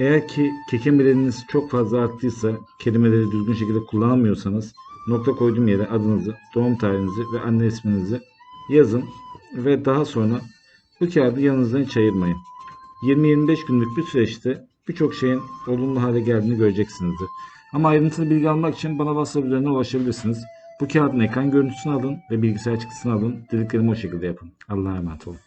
Eğer ki kekemeleriniz çok fazla arttıysa, kelimeleri düzgün şekilde kullanamıyorsanız nokta koyduğum yere adınızı, doğum tarihinizi ve anne isminizi yazın ve daha sonra bu kağıdı yanınızdan hiç ayırmayın. 20-25 günlük bir süreçte birçok şeyin olumlu hale geldiğini göreceksinizdir. Ama ayrıntılı bilgi almak için bana WhatsApp üzerinden ulaşabilirsiniz. Bu kağıdın ekran görüntüsünü alın ve bilgisayar çıktısını alın. Dediklerimi o şekilde yapın. Allah'a emanet olun.